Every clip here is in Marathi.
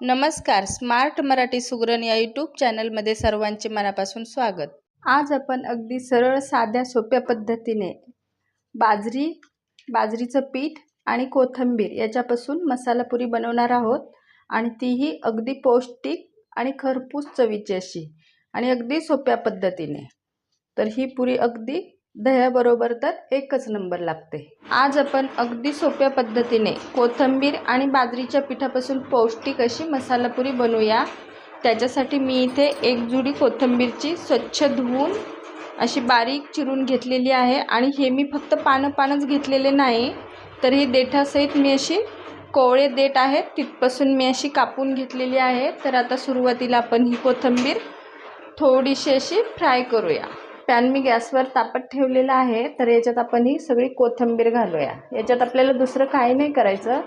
नमस्कार स्मार्ट मराठी सुगरण या यूट्यूब चॅनलमध्ये सर्वांचे मनापासून स्वागत. आज आपण अगदी सरळ साध्या सोप्या पद्धतीने बाजरी बाजरीचं पीठ आणि कोथिंबीर याच्यापासून मसालापुरी बनवणार आहोत आणि तीही अगदी पौष्टिक आणि खरपूस चवीची अशी आणि अगदी सोप्या पद्धतीने. तर ही पुरी अगदी दह्याबरोबर तर एकच नंबर लागते. आज आपण अगदी सोप्या पद्धतीने कोथिंबीर आणि बाजरीच्या पिठापासून पौष्टिक अशी मसालापुरी बनवूया. त्याच्यासाठी मी इथे एक जुडी कोथिंबीरची स्वच्छ धुवून अशी बारीक चिरून घेतलेली आहे आणि हे मी फक्त पानं पानच घेतलेले नाही तर ही देठासहित मी अशी कोवळे देठ आहेत तिथपासून मी अशी कापून घेतलेली आहे. तर आता सुरुवातीला आपण ही कोथिंबीर थोडीशी अशी फ्राय करूया. पॅन मी गॅसवर तापत ठेवलेला आहे तर याच्यात आपण ही सगळी कोथिंबीर घालूया. याच्यात आपल्याला दुसरं काही नाही करायचं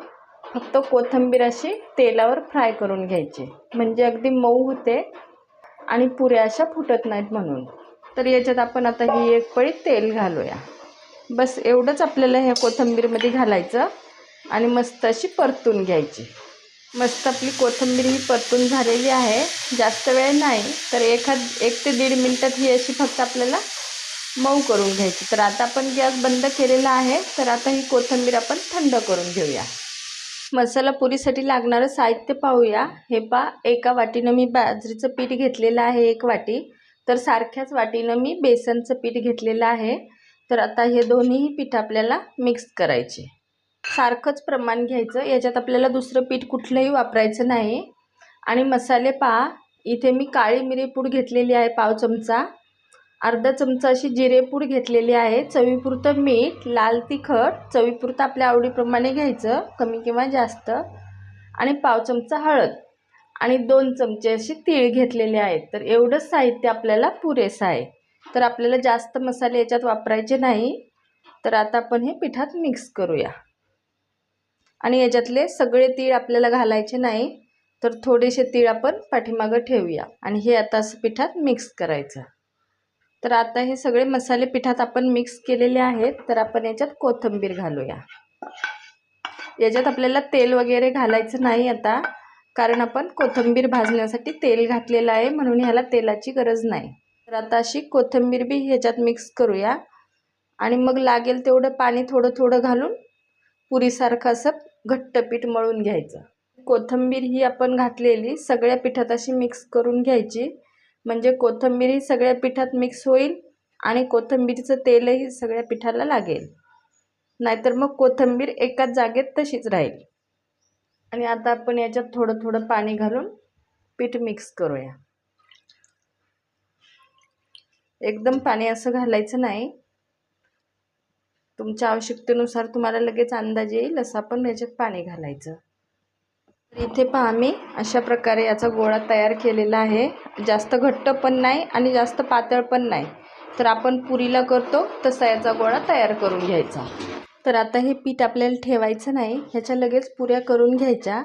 फक्त कोथिंबीर अशी तेलावर फ्राय करून घ्यायची. म्हणजे अगदी मऊ होते आणि पुऱ्या अशा फुटत नाहीत म्हणून. तर याच्यात आपण आता ही एक पळी तेल घालूया. बस एवढंच आपल्याला ह्या कोथिंबीरमध्ये घालायचं आणि मस्त अशी परतून घ्यायची. मस्त आपली कोथिंबीर ही परतून झालेली आहे. जास्त वेळ नाही तर एखाद एक ते दीड मिनटात ही अशी फक्त आपल्याला मऊ करून घ्यायची. तर आता आपण गॅस बंद केलेला आहे तर आता ही कोथिंबीर आपण थंड करून घेऊया. मसाला पुरीसाठी लागणारं साहित्य पाहूया. हे पा एका वाटीनं मी बाजरीचं पीठ घेतलेलं आहे एक वाटी. तर सारख्याच वाटीनं मी बेसनचं पीठ घेतलेलं आहे. तर आता हे दोन्हीही पीठ आपल्याला मिक्स करायचे. सारखंच प्रमाण घ्यायचं. याच्यात आपल्याला दुसरं पीठ कुठलंही वापरायचं नाही. आणि मसाले पहा इथे मी काळी मिरीपूड घेतलेली आहे पाव चमचा. अर्धा चमचा अशी जिरेपूड घेतलेली आहे. चवीपुरतं मीठ लाल तिखट चवीपुरतं आपल्या आवडीप्रमाणे घ्यायचं कमी किंवा जास्त. आणि पाव चमचा हळद. आणि दोन चमचे अशी तीळ घेतलेले आहेत. तर एवढंच साहित्य आपल्याला पुरेसं आहे. तर आपल्याला जास्त मसाले याच्यात वापरायचे नाही. तर आता आपण हे पिठात मिक्स करूया. आणि याच्यातले सगळे तीळ आपल्याला घालायचे नाही तर थोडेसे तीळ आपण पाठीमागं ठेवूया. आणि हे आता असं पिठात मिक्स करायचं. तर आता हे सगळे मसाले पिठात आपण मिक्स केलेले आहेत तर आपण याच्यात कोथिंबीर घालूया. याच्यात आपल्याला तेल वगैरे घालायचं नाही आता कारण आपण कोथिंबीर भाजण्यासाठी तेल घातलेलं आहे म्हणून ह्याला तेलाची गरज नाही. तर आता अशी कोथिंबीर बी ह्याच्यात मिक्स करूया. आणि मग लागेल तेवढं पाणी थोडं थोडं घालून पुरीसारखं असं घट्ट पीठ मळून घ्यायचं. कोथिंबीर ही आपण घातलेली सगळ्या पिठात अशी मिक्स करून घ्यायची. म्हणजे कोथिंबीर ही सगळ्या पिठात मिक्स होईल आणि कोथिंबीरचं तेलही सगळ्या पिठाला लागेल. नाहीतर मग कोथिंबीर एकाच जागेत तशीच राहील. आणि आता आपण याच्यात थोडं थोडं पाणी घालून पीठ मिक्स करूया. एकदम पाणी असं घालायचं नाही. तुमच्या आवश्यकतेनुसार तुम्हाला लगेच अंदाज येईल असं आपण याच्यात पाणी घालायचं. तर इथे पहा मी अशा प्रकारे याचा गोळा तयार केलेला आहे. जास्त घट्ट पण नाही आणि जास्त पातळ पण नाही. तर आपण पुरीला करतो तसा याचा गोळा तयार करून घ्यायचा. तर आता हे पीठ आपल्याला ठेवायचं नाही ह्याच्या लगेच पुऱ्या करून घ्यायच्या.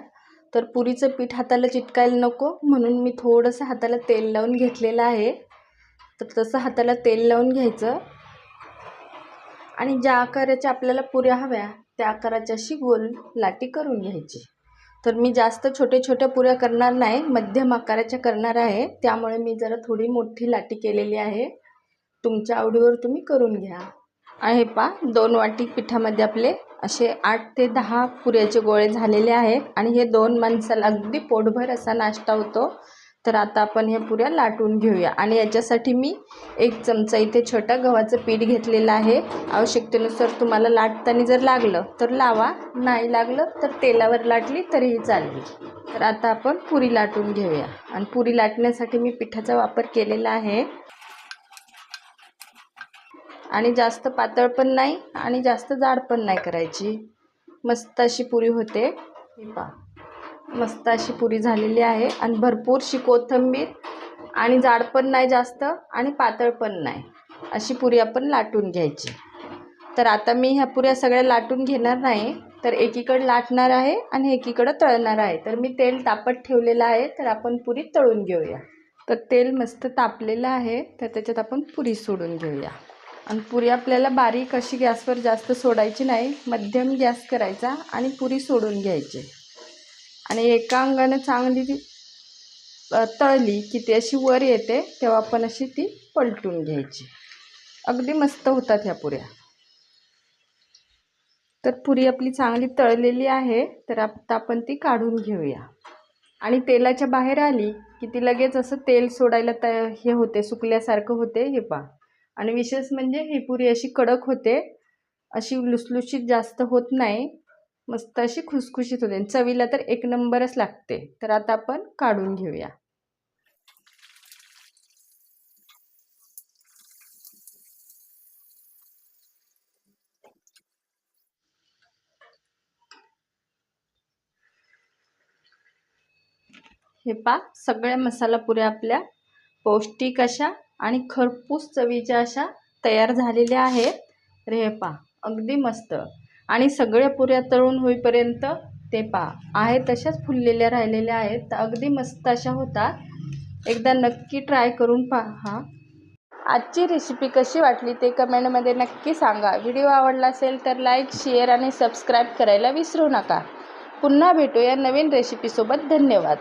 तर पुरीचं पीठ हाताला चिटकायला नको म्हणून मी थोडंसं हाताला तेल लावून घेतलेलं आहे. तर तसं हाताला तेल लावून घ्यायचं. आणि ज्या आकाराच्या आपल्याला पुऱ्या हव्या त्या आकाराच्या अशी गोल लाटी करून घ्यायची. तर मी जास्त छोटे छोट्या पुऱ्या करणार नाही मध्यम आकाराच्या करणार आहे. त्यामुळे मी जरा थोडी मोठी लाटी केलेली आहे. तुमच्या आवडीवर तुम्ही करून घ्या. आहे पा दोन वाटी पिठामध्ये आपले असे आठ ते दहा पुऱ्याचे गोळे झालेले आहेत. आणि हे दोन माणसाला अगदी पोटभर असा नाश्ता होतो. तर आता आपण ह्या पुऱ्या लाटून घेऊया. आणि याच्यासाठी मी एक चमचा इथे छोटा गव्हाचं पीठ घेतलेलं आहे. आवश्यकतेनुसार तुम्हाला लाटताना जर लागलं तर लावा. नाही लागलं तर तेलावर लाटली तरीही चालली. तर आता आपण पुरी लाटून घेऊया. आणि पुरी लाटण्यासाठी मी पिठाचा वापर केलेला आहे. आणि जास्त पातळ पण नाही आणि जास्त जाड पण नाही करायची. मस्त अशी पुरी होते. पा पहा. मस्त अशी पुरी झालेली आहे. आणि भरपूरशी कोथिंबीर आणि जाड पण नाही जास्त आणि पातळ पण नाही. अशी पुरी आपण लाटून घ्यायची. तर आता मी ह्या पुऱ्या सगळ्या लाटून घेणार नाही. तर एकीकडं लाटणार आहे आणि एकीकडं तळणार आहे. तर मी तेल तापत ठेवलेलं आहे. तर आपण पुरी तळून घेऊया. तर तेल मस्त तापलेलं आहे. तर त्याच्यात आपण पुरी सोडून घेऊया. आणि पुरी आपल्याला बारीक अशी गॅसवर जास्त सोडायची नाही. मध्यम गॅस करायचा आणि पुरी सोडून घ्यायची. आणि एका अंगानं चांगली ती तळली की ती अशी वर येते तेव्हा आपण अशी ती पलटून घ्यायची. अगदी मस्त होतात ह्या पुऱ्या. तर पुरी आपली चांगली तळलेली आहे तर आता आपण ती काढून घेऊया. आणि तेलाच्या बाहेर आली की ती लगेच असं तेल सोडायला त हे होते सुकल्यासारखं होते हे पा आणि विशेष म्हणजे ही पुरी अशी कडक होते अशी लुसलुशीत जास्त होत नाही मस्त अशी खुसखुशीत होते. चवीला तर एक नंबरच लागते. तर आता आपण काढून घेऊया. हे पा सगळ्या मसाला पुऱ्या आपल्या पौष्टिक अशा आणि खरपूस चवीच्या अशा तयार झालेल्या आहेत. तर हे पा अगदी मस्त. आणि सगळ्या पुऱ्या तळून होईपर्यंत ते पा. आहे तशाच फुललेल्या राहिलेल्या आहेत. तर अगदी मस्त अशा होतात. एकदा नक्की ट्राय करून पहा. आजची रेसिपी कशी वाटली ते कमेंटमध्ये नक्की सांगा. व्हिडिओ आवडला असेल तर लाईक शेअर आणि सबस्क्राईब करायला विसरू नका. पुन्हा भेटूया नवीन रेसिपीसोबत धन्यवाद.